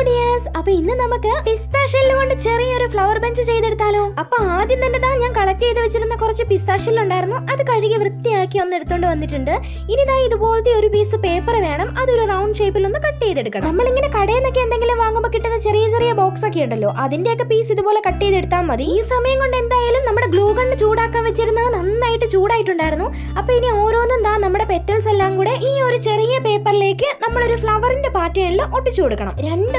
കൂടിയാണ് ഡിയേഴ്സ് അപ്പൊ ഇന്ന് നമുക്ക് പിസ്താഷ്യൽ കൊണ്ട് ചെറിയൊരു ഫ്ലവർ ബെഞ്ച് ചെയ്തെടുത്താലോ? അപ്പൊ ആദ്യം തന്നെ താ ഞാൻ കളക്ട് ചെയ്ത് വെച്ചിരുന്ന കുറച്ച് പിസ്ത ഉണ്ടായിരുന്നു. അത് കഴുകി വൃത്തിയാക്കി ഒന്ന് എടുത്തോണ്ട് വന്നിട്ടുണ്ട്. ഇനി ദാ ഇതുപോലത്തെ ഒരു പീസ് പേപ്പർ വേണം. അതൊരു റൗണ്ട് ഷേപ്പിൽ ഒന്ന് കട്ട് ചെയ്തെടുക്കണം. നമ്മളിങ്ങനെ കടയിൽ നിന്നൊക്കെ എന്തെങ്കിലും വാങ്ങുമ്പോൾ കിട്ടുന്ന ചെറിയ ചെറിയ ബോക്സ് ഒക്കെ ഉണ്ടല്ലോ. അതിന്റെയൊക്കെ പീസ് ഇതുപോലെ കട്ട് ചെയ്തെടുത്താൽ മതി. ഈ സമയം കൊണ്ട് എന്തായാലും നമ്മുടെ ഗ്ലൂ ഗണ്ണ് ചൂടാക്കാൻ വെച്ചിരുന്നത് നന്നായിട്ട് ചൂടായിട്ടുണ്ടായിരുന്നു. അപ്പൊ ഇനി ഓരോന്നും ദാ നമ്മുടെ പെറ്റൽസ് എല്ലാം കൂടെ ഈ ഒരു ചെറിയ പേപ്പറിലേക്ക് നമ്മളൊരു ഫ്ലവറിന്റെ പാറ്റേണിൽ ഒട്ടിച്ചു കൊടുക്കണം. രണ്ട്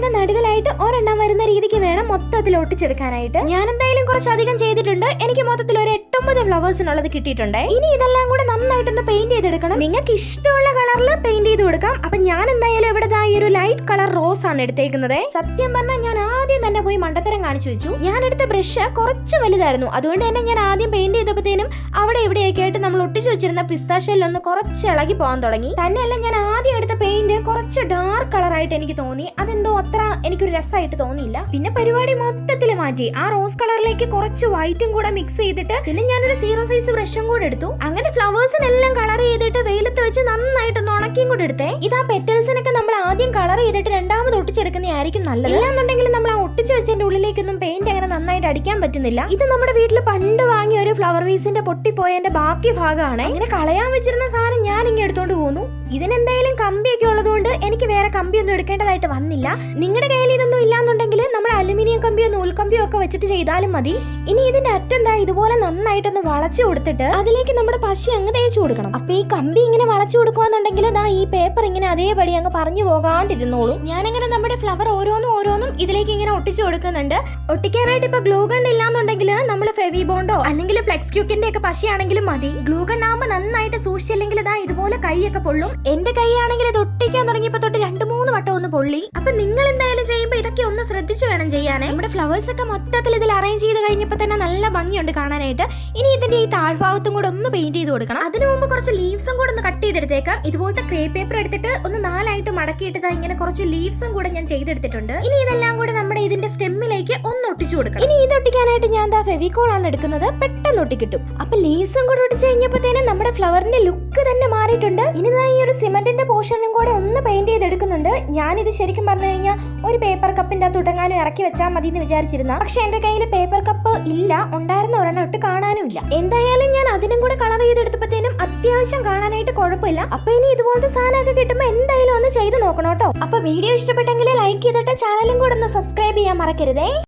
പെറ്റൽസിന്റെ നടുവിലായിട്ട് ഒരെണ്ണം വരുന്ന രീതിക്ക് വേണം മൊത്തത്തിൽ ഒട്ടിച്ചെടുക്കാനായിട്ട് ഞാൻ എന്തായാലും കുറച്ചധികം ചെയ്തിട്ടുണ്ട്. എനിക്ക് മൊത്തത്തിൽ ഒരു എട്ടൊമ്പത് ഫ്ലവേഴ്സിനുള്ളത് കിട്ടിയിട്ടുണ്ട്. ഇനി ഇതെല്ലാം കൂടെ നന്നായിട്ടൊന്ന് പെയിന്റ് ചെയ്തെടുക്കണം. നിങ്ങൾക്ക് ഇഷ്ടമുള്ള കളറിൽ പെയിന്റ് ചെയ്ത് കൊടുക്കാം. അപ്പൊ ഞാൻ എന്തായാലും ഇവിടെ ഈ ഒരു ലൈറ്റ് കളർ റോസ് ആണ് എടുത്തേക്കുന്നത്. സത്യം പറഞ്ഞാൽ ഞാൻ ആദ്യം തന്നെ പോയി മണ്ടത്തരം കാണിച്ചു വെച്ചു. ഞാൻ എടുത്ത ബ്രഷ് കുറച്ച് വലുതായിരുന്നു. അതുകൊണ്ട് തന്നെ ഞാൻ ആദ്യം പെയിന്റ് ചെയ്തപ്പോഴത്തേനും അവിടെ ഇവിടെയൊക്കെ ആയിട്ട് നമ്മൾ ഒട്ടിച്ചു വെച്ചിരുന്ന പിസ്താഷയിൽ ഒന്ന് കുറച്ച് ഇളകി പോകാൻ തുടങ്ങി. തന്നെയല്ല ഞാൻ ആദ്യം എടുത്ത കുറച്ച് ഡാർക്ക് കളറായിട്ട് എനിക്ക് തോന്നി. അതെന്തോ അത്ര എനിക്കൊരു രസമായിട്ട് തോന്നിയില്ല. പിന്നെ പരിപാടി മൊത്തത്തിൽ മാറ്റി. ആ റോസ് കളറിലേക്ക് കുറച്ച് വൈറ്റും കൂടെ മിക്സ് ചെയ്തിട്ട് പിന്നെ ഞാനൊരു സീറോ സൈസ് ബ്രഷും കൂടെ എടുത്തു. അങ്ങനെ ഫ്ലവേഴ്സിനെല്ലാം കളർ ചെയ്തിട്ട് വെയിലത്ത് വെച്ച് നന്നായിട്ടൊന്ന് ഉണക്കിയും കൂടെ എടുത്തേ. ഇതാ പെറ്റൽസിനൊക്കെ നമ്മൾ ആദ്യം കളർ ചെയ്തിട്ട് രണ്ടാമത് ഒട്ടിച്ചെടുക്കുന്നതായിരിക്കും നല്ലത്. ഇല്ലാന്നുണ്ടെങ്കിൽ നമ്മൾ ആ ഒട്ടിച്ച് വെച്ചതിന്റെ ഉള്ളിലേക്കൊന്നും പെയിന്റ് അങ്ങനെ നന്നായിട്ട് അടിക്കാൻ പറ്റുന്നില്ല. ഇത് നമ്മുടെ വീട്ടിൽ പണ്ട് വാങ്ങിയ ഒരു ഫ്ലവർ വീസിന്റെ പൊട്ടിപ്പോയതിന്റെ ബാക്കി ഭാഗമാണ്. ഇങ്ങനെ കളയാൻ വെച്ചിരുന്ന സാധനം ഞാൻ ഇങ്ങനെ എടുത്തോണ്ട് പോന്നു. ഇതിനെന്തായാലും കമ്പിയൊക്കെ ഉള്ളതുകൊണ്ട് എനിക്ക് വേറെ കമ്പിയൊന്നും എടുക്കേണ്ടതായിട്ട് വന്നില്ല. നിങ്ങളുടെ കയ്യിൽ ഇതൊന്നും ഇല്ലാന്നുണ്ടെങ്കിൽ നമ്മുടെ അലുമിനിയം കമ്പിയോ നൂൽക്കമ്പിയോ ഒക്കെ വെച്ചിട്ട് ചെയ്താലും മതി. ഇനി ഇതിന്റെ അറ്റം ദാ ഇതുപോലെ നന്നായിട്ടൊന്ന് വളച്ചു കൊടുത്തിട്ട് അതിലേക്ക് നമ്മുടെ പശി അങ്ങ് തേച്ചു കൊടുക്കണം. അപ്പൊ ഈ കമ്പി ഇങ്ങനെ വളച്ചു കൊടുക്കുകയെന്നുണ്ടെങ്കിൽ ദാ ഈ പേപ്പർ ഇങ്ങനെ അതേപടി അങ്ങ് പറഞ്ഞു പോകാണ്ടിരുന്നോളൂ. ഞാനങ്ങനെ നമ്മുടെ ഫ്ലവർ ഓരോന്നും ഓരോന്നും ഇതിലേക്ക് ഇങ്ങനെ ഒട്ടിച്ചു കൊടുക്കുന്നുണ്ട്. ഒട്ടിക്കാനായിട്ട് ഇപ്പൊ ഗ്ലൂ ഗൺ ഇല്ലാന്നുണ്ടെങ്കിൽ നമ്മൾ ഫെവി ബോണ്ടോ അല്ലെങ്കിൽ ഫ്ലെക്സ് ക്യൂക്കിന്റെ ഒക്കെ പശയാണെങ്കിലും മതി. ഗ്ലൂ ഗൺ ആകുമ്പോൾ നന്നായിട്ട് സൂക്ഷിച്ചില്ലെങ്കിൽ ഇതാ ഇതുപോലെ കൈയൊക്കെ പൊള്ളും. എന്റെ കൈയാണെങ്കിൽ ഇത് ഒട്ടിക്കാൻ തുടങ്ങിയപ്പോ തൊട്ട് രണ്ട് മൂന്ന് വട്ടം ഒന്ന് പൊള്ളി. അപ്പൊ നിങ്ങൾ എന്തായാലും ചെയ്യുമ്പോൾ ഇതൊക്കെ ഒന്ന് ശ്രദ്ധിച്ചു വേണം ചെയ്യാനേ നമ്മുടെ ഫ്ലവേഴ്സ് ഒക്കെ മൊത്തത്തിൽ ഇതിൽ അറേഞ്ച് ചെയ്ത് കഴിഞ്ഞപ്പോൾ തന്നെ നല്ല ഭംഗിയുണ്ട് കാണാനായിട്ട്. ഇനി ഇതിന്റെ ഈ താഴ്ഭാഗത്തും കൂടെ ഒന്ന് പെയിന്റ് ചെയ്ത് കൊടുക്കണം. അതിനു മുമ്പ് കുറച്ച് ലീവ്സും കൂടെ ഒന്ന് കട്ട് ചെയ്തെടുത്തേക്കാം. ഇതുപോലത്തെ ക്രേ പേപ്പർ എടുത്തിട്ട് ഒന്ന് നാലായിട്ട് മടക്കിയിട്ട് ഇങ്ങനെ കുറച്ച് ലീവ്സും കൂടെ ഞാൻ ചെയ്തെടുത്തിട്ടുണ്ട്. ഇനി ഇതെല്ലാം കൂടെ നമ്മുടെ ഇതിന്റെ സ്റ്റെമ്മിലേക്ക് ഒന്ന് ഒട്ടിച്ചു കൊടുക്കണം. ഇനി ഇത് ഒട്ടിക്കാനായിട്ട് ഞാൻ എന്താ ഫെവിക്കോൾ ആണ് എടുക്കുന്നത്. പെട്ടെന്ന് ഒട്ടിക്കിട്ടും. അപ്പൊ ലേസും കൂടെ ഒട്ടിച്ചു കഴിഞ്ഞപ്പോഴത്തേനും നമ്മുടെ ഫ്ലവറിന്റെ ലുക്ക് തന്നെ മാറിയിട്ടുണ്ട്. ഇനി ഞാൻ ഈ ഒരു സിമന്റിന്റെ പോർഷനും കൂടെ ഒന്ന് പെയിന്റ് ചെയ്തെടുക്കുന്നുണ്ട്. ഇത് ശരിക്കും പറഞ്ഞു കഴിഞ്ഞാൽ ഒരു പേപ്പർ കപ്പിന്റെ അകത്ത് ഉടങ്ങാനും ഇറക്കി വെച്ചാൽ മതി എന്ന് വിചാരിച്ചിരുന്ന. പക്ഷെ എന്റെ കയ്യിൽ പേപ്പർ കപ്പ് ഇല്ല. ഉണ്ടായിരുന്ന ഒരെണ്ണം ഇട്ട് കാണാനും ഇല്ല. എന്തായാലും ഞാൻ അതിനും കൂടെ കളർ ചെയ്തെടുത്തപ്പോഴത്തേനും അത്യാവശ്യം കാണാനായിട്ട് കുഴപ്പമില്ല. അപ്പൊ ഇനി ഇതുപോലത്തെ സാധനമൊക്കെ കിട്ടുമ്പോൾ എന്തായാലും ചെയ്ത് നോക്കണം കേട്ടോ. അപ്പൊ വീഡിയോ ഇഷ്ടപ്പെട്ടെങ്കിൽ ലൈക്ക് ചെയ്തിട്ട് ചാനലും കൂടെ ഒന്ന് സബ്സ്ക്രൈബ് ചെയ്യാൻ മറക്കരുതേ.